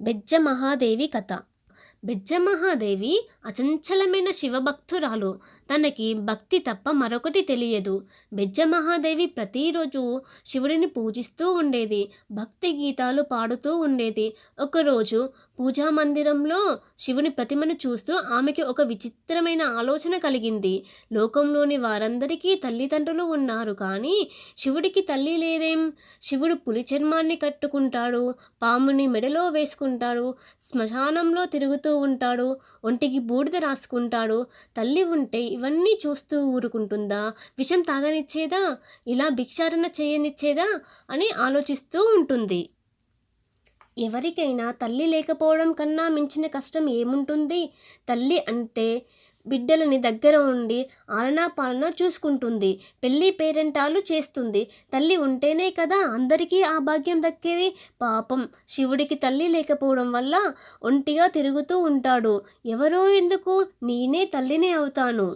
బెజ్జ మహాదేవి కథ. బెజ్జమహాదేవి అచంచలమైన శివభక్తురాలు. తనకి భక్తి తప్ప మరొకటి తెలియదు. బెజ్జమహాదేవి ప్రతిరోజు శివుడిని పూజిస్తూ ఉండేది. భక్తి గీతాలు పాడుతూ ఉండేది. ఒకరోజు పూజా మందిరంలో శివుని ప్రతిమను చూస్తూ ఆమెకి ఒక విచిత్రమైన ఆలోచన కలిగింది. లోకంలోని వారందరికీ తల్లిదండ్రులు ఉన్నారు కానీ శివుడికి తల్లి లేదేం? శివుడు పులి చర్మాన్ని కట్టుకుంటాడు పాముని మెడలో వేసుకుంటాడు శ్మశానంలో తిరుగుతూ ఉంటాడు ఒంటికి బూడిద రాసుకుంటాడు. తల్లి ఉంటే ఇవన్నీ చూస్తూ ఊరుకుంటుందా? విషం తాగనిచ్చేదా? ఇలా భిక్షాటన చేయనిచ్చేదా? అని ఆలోచిస్తూ ఉంటుంది. ఎవరికైనా తల్లి లేకపోవడం కన్నా మించిన కష్టం ఏముంటుంది? తల్లి అంటే బిడ్డలని దగ్గర ఉండి ఆలనా పాలన చూసుకుంటుంది పెళ్ళి పేరెంటాలు చేస్తుంది. తల్లి ఉంటేనే కదా అందరికీ ఆ భాగ్యం దక్కేది? పాపం శివుడికి తల్లి లేకపోవడం వల్ల ఒంటిగా తిరుగుతూ ఉంటాడు. ఎవరో ఎందుకు? నేనే తల్లినే అవుతాను.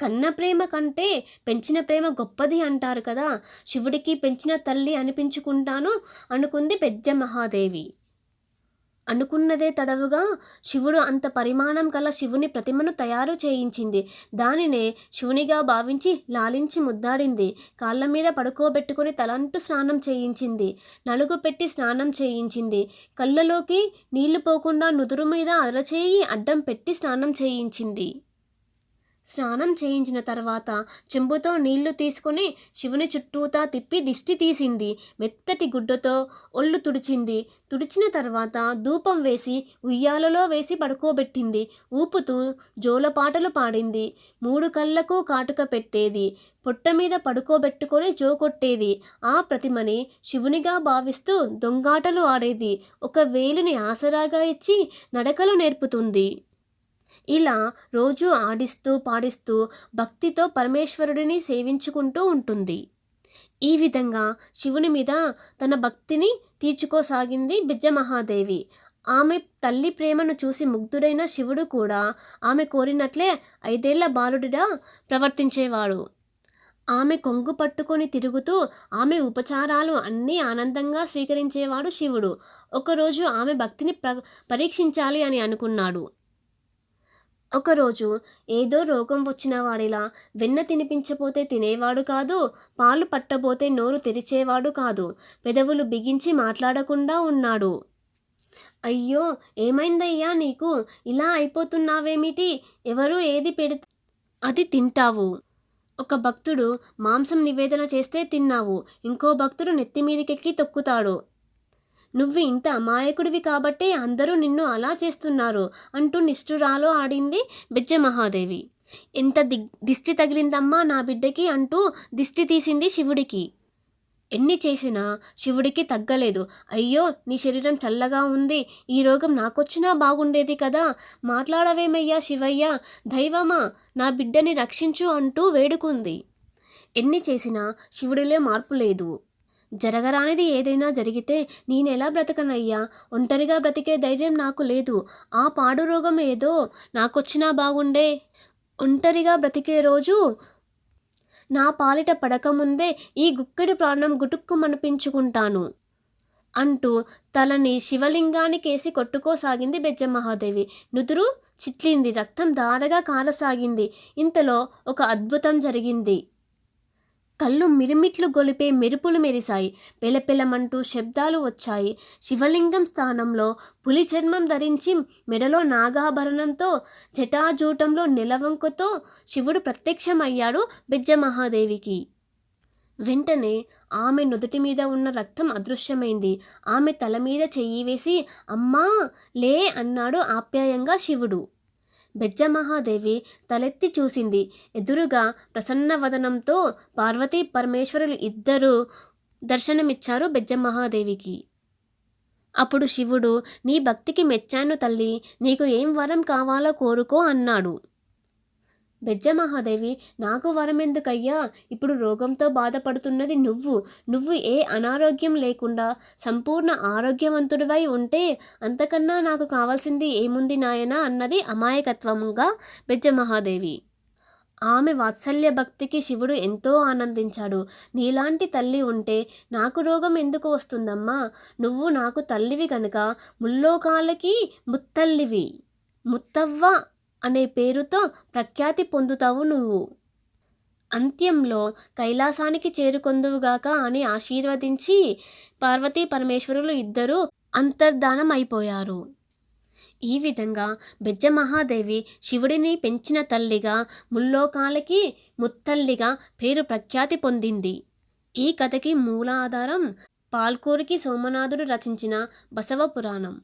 కన్న ప్రేమ కంటే పెంచిన ప్రేమ గొప్పది అంటారు కదా. శివుడికి పెంచిన తల్లి అనిపించుకుంటాను అనుకుంది పెద్ద మహాదేవి. అనుకున్నదే తడవుగా శివుడు అంత పరిమాణం గల శివుని ప్రతిమను తయారు చేయించింది. దానినే శివునిగా భావించి లాలించి ముద్దాడింది. కాళ్ళ మీద పడుకోబెట్టుకుని తలంటు స్నానం చేయించింది. నలుగు పెట్టి స్నానం చేయించింది. కళ్ళలోకి నీళ్ళు పోకుండా నుదురు మీద అరచేయి అడ్డం పెట్టి స్నానం చేయించింది. స్నానం చేయించిన తర్వాత చెంబుతో నీళ్ళు తీసుకుని శివుని చుట్టూతా తిప్పి దిష్టి తీసింది. మెత్తటి గుడ్డతో ఒళ్ళు తుడిచింది. తుడిచిన తర్వాత ధూపం వేసి ఉయ్యాలలో వేసి పడుకోబెట్టింది. ఊపుతూ జోలపాటలు పాడింది. మూడు కళ్ళకు కాటుక పెట్టేది. పొట్ట మీద పడుకోబెట్టుకొని జోకొట్టేది. ఆ ప్రతిమని శివునిగా భావిస్తూ దొంగాటలు ఆడేది. ఒక వేలుని ఆసరాగా ఇచ్చి నడకలు నేర్పుతుంది. ఇలా రోజు ఆడిస్తూ పాడిస్తూ భక్తితో పరమేశ్వరుడిని సేవించుకుంటూ ఉంటుంది. ఈ విధంగా శివుని మీద తన భక్తిని తీర్చుకోసాగింది బిజ్జమహాదేవి. ఆమె తల్లి ప్రేమను చూసి ముగ్ధుడైన శివుడు కూడా ఆమె కోరినట్లే ఐదేళ్ళ బాలుడిగా ప్రవర్తించేవాడు. ఆమె కొంగు పట్టుకొని తిరుగుతూ ఆమె ఉపచారాలు అన్నీ ఆనందంగా స్వీకరించేవాడు శివుడు. ఒకరోజు ఆమె భక్తిని ప్ర పరీక్షించాలి అని అనుకున్నాడు. ఒకరోజు ఏదో రోగం వచ్చిన వాడిలా వెన్న తినిపించపోతే తినేవాడు కాదు పాలు పట్టబోతే నోరు తెరిచేవాడు కాదు పెదవులు బిగించి మాట్లాడకుండా ఉన్నాడు. అయ్యో ఏమైందయ్యా నీకు? ఇలా అయిపోతున్నావేమిటి? ఎవరు ఏది పెడి? అది తింటావు. ఒక భక్తుడు మాంసం నివేదన చేస్తే తిన్నావు. ఇంకో భక్తుడు నెత్తి మీదకెక్కి తొక్కుతాడు. నువ్వు ఇంత అమాయకుడివి కాబట్టే అందరూ నిన్ను అలా చేస్తున్నారు అంటూ నిష్ఠురాలో ఆడింది బెజ్జమహాదేవి. ఎంత దిగ్ దిష్టి తగిలిందమ్మా నా బిడ్డకి అంటూ దిష్టి తీసింది శివుడికి. ఎన్ని చేసినా శివుడికి తగ్గలేదు. అయ్యో నీ శరీరం చల్లగా ఉంది. ఈ రోగం నాకొచ్చినా బాగుండేది కదా. మాట్లాడవేమయ్యా శివయ్య? దైవమా? నా బిడ్డని రక్షించు అంటూ వేడుకుంది. ఎన్ని చేసినా శివుడిలో మార్పు లేదు. జరగరానిది ఏదైనా జరిగితే నేనెలా బ్రతకనయ్యా? ఒంటరిగా బ్రతికే ధైర్యం నాకు లేదు. ఆ పాడు రోగం ఏదో నాకొచ్చినా బాగుండే. ఒంటరిగా బ్రతికే రోజు నా పాలిట పడకముందే ఈ గుక్కడి ప్రాణం గుటుక్కుమనిపించుకుంటాను. అంటూ తలని శివలింగానికేసి కొట్టుకోసాగింది బెజ్జమహాదేవి. నుదురు చిట్లింది రక్తం దారగా కాలసాగింది. ఇంతలో ఒక అద్భుతం జరిగింది. కళ్ళు మిరుమిట్లు గొలిపే మెరుపులు మెరిశాయి. పెలపెలమంటూ శబ్దాలు వచ్చాయి. శివలింగం స్థానంలో పులి చర్మం ధరించి మెడలో నాగాభరణంతో జటాజూటంలో నిలవంకతో శివుడు ప్రత్యక్షమయ్యాడు బిజ్జమహాదేవికి. వెంటనే ఆమె నుదుటి మీద ఉన్న రక్తం అదృశ్యమైంది. ఆమె తల మీద చెయ్యి వేసి అమ్మా లే అన్నాడు ఆప్యాయంగా శివుడు. బెజ్జమహాదేవి తలెత్తి చూసింది. ఎదురుగా ప్రసన్నవదనంతో పార్వతీ పరమేశ్వరులు ఇద్దరూ దర్శనమిచ్చారు బెజ్జమహాదేవికి. అప్పుడు శివుడు నీ భక్తికి మెచ్చాను తల్లి నీకు ఏం వరం కావాలో కోరుకో అన్నాడు. బెజ్జమహాదేవి నాకు వరమెందుకయ్యా? ఇప్పుడు రోగంతో బాధపడుతున్నది నువ్వు. నువ్వు ఏ అనారోగ్యం లేకుండా సంపూర్ణ ఆరోగ్యవంతుడివై ఉంటే అంతకన్నా నాకు కావాల్సింది ఏముంది నాయన? అన్నది అమాయకత్వముగా బెజ్జమహాదేవి. ఆమె వాత్సల్య భక్తికి శివుడు ఎంతో ఆనందించాడు. నీలాంటి తల్లి ఉంటే నాకు రోగం ఎందుకు వస్తుందమ్మా? నువ్వు నాకు తల్లివి కనుక ముల్లోకాలకి ముత్తల్లివి. ముత్తవ్వ అనే పేరుతో ప్రఖ్యాతి పొందుతావు నువ్వు. అంత్యంలో కైలాసానికి చేరుకొందువుగాక అని ఆశీర్వదించి పార్వతీ పరమేశ్వరులు ఇద్దరూ అంతర్ధానం అయిపోయారు ఈ విధంగా బెజ్జమహాదేవి శివుడిని పెంచిన తల్లిగా ముల్లోకాలకి ముత్తల్లిగా పేరు ప్రఖ్యాతి పొందింది. ఈ కథకి మూలాధారం పాల్కూరికి సోమనాథుడు రచించిన బసవ పురాణం.